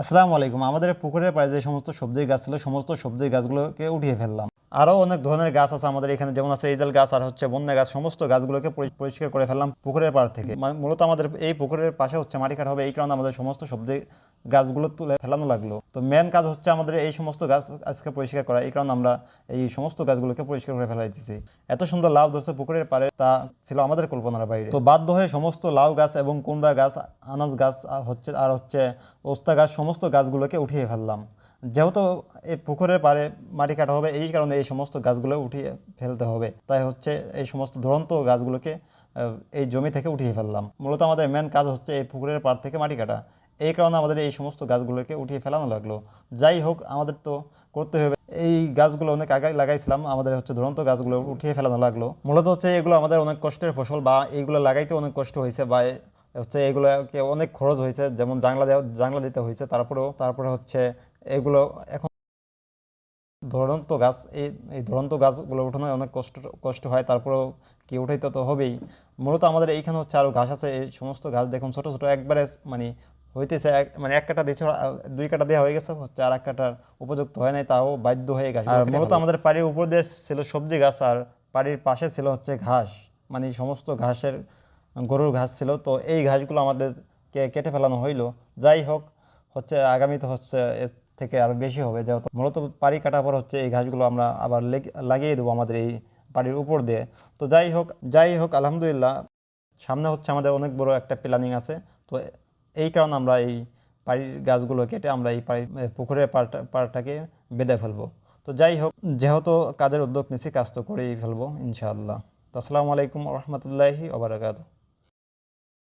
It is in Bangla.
আসসালামু আলাইকুম। আমাদের পুকুরের পাড়ে যে সমস্ত সবজির গাছ ছিল, সমস্ত সবজির গাছগুলোকে উঠিয়ে ফেললাম। আরও অনেক ধরনের গাছ আছে আমাদের এখানে, যেমন আছে ইজাল গাছ আর হচ্ছে বন্যা গাছ, সমস্ত গাছগুলোকে পরিষ্কার করে ফেললাম পুকুরের পাড় থেকে। মূলত আমাদের এই পুকুরের পাশে হচ্ছে মাটি কাটা হবে, এই কারণে আমাদের সমস্ত সবজি গাছগুলো তুলে ফেলানো লাগল। তো মেন কাজ হচ্ছে আমাদের এই সমস্ত গাছ আজকে পরিষ্কার করা, এই কারণে আমরা এই সমস্ত গাছগুলোকে পরিষ্কার করে ফেলাই দিছি এত সুন্দর লাভ ধরছে পুকুরের পাড়ে, তা ছিল আমাদের কল্পনার বাইরে। তো বাধ্য হয়ে সমস্ত লাউ গাছ এবং কুমড়া গাছ, আনাজ গাছ হচ্ছে আর হচ্ছে ওস্তা গাছ, সমস্ত গাছগুলোকে উঠিয়ে ফেললাম। যেহেতু এই পুকুরের পাড়ে মাটি কাটা হবে, এই কারণে এই সমস্ত গাছগুলো উঠিয়ে ফেলতে হবে। তাই হচ্ছে এই সমস্ত ধরন্ত গাছগুলোকে এই জমি থেকে উঠিয়ে ফেললাম। মূলত আমাদের মেন কাজ হচ্ছে এই পুকুরের পাড় থেকে মাটি কাটা। এই কারণে আমাদের এই সমস্ত গাছগুলোকে উঠিয়ে ফেলানো লাগল। যাই হোক, আমাদের তো করতে হবে। এই গাছগুলো অনেক আগে লাগাইছিলাম, আমাদের হচ্ছে ধরন্ত গাছগুলো উঠিয়ে ফেলানো লাগল। মূলত হচ্ছে এগুলো আমাদের অনেক কষ্টের ফসল বা এইগুলো লাগাইতে অনেক কষ্ট হয়েছে বা হচ্ছে এগুলোকে অনেক খরচ হয়েছে, যেমন জাংলা জাংলা দিতে হয়েছে, তারপরেও, তারপরে হচ্ছে এগুলো এখন ধরন্ত গাছ এই এই ধরন্ত গাছগুলো উঠানো অনেক কষ্ট কষ্ট হয় তারপরেও কি উঠাইতে তো হবেই। মূলত আমাদের এইখানে হচ্ছে আরও ঘাস আছে এই সমস্ত গাছ দেখুন ছোট ছোট একবারে মানে হইতেছে এক মানে এক কাটা দিয়েছে দুই কাটা দেওয়া হয়ে গেছে হচ্ছে আর এক কাটার উপযুক্ত হয় নাই তাও বাধ্য হয়ে গেছে আর মূলত আমাদের বাড়ির উপর দিয়ে ছিল সবজি গাছ আর বাড়ির পাশে ছিল হচ্ছে ঘাস মানে সমস্ত ঘাসের গরুর ঘাস ছিল তো এই ঘাসগুলো আমাদেরকে কেটে ফেলানো হইল। যাই হোক হচ্ছে আগামীতে হচ্ছে থেকে আরও বেশি হবে যেহেতু মূলত পাড়ি কাটার পর হচ্ছে এই ঘাসগুলো আমরা আবার লাগিয়ে দেবো আমাদের এই বাড়ির উপর দিয়ে। তো যাই হোক যাই হোক আলহামদুলিল্লাহ সামনে হচ্ছে আমাদের অনেক বড় একটা প্ল্যানিং আছে। তো এই কারণে আমরা এই বাড়ির গাছগুলো কেটে আমরা এই বাড়ির এ, পুকুরের পাড়টা পাড়টাকে বেঁধে ফেলব। তো যাই হোক যেহেতু কাজের উদ্যোগ নিচ্ছি কাজ তো করেই ফেলব ইনশাআল্লাহ। তো আসসালামু আলাইকুম রহমতুল্লাহি ওবরাকাতু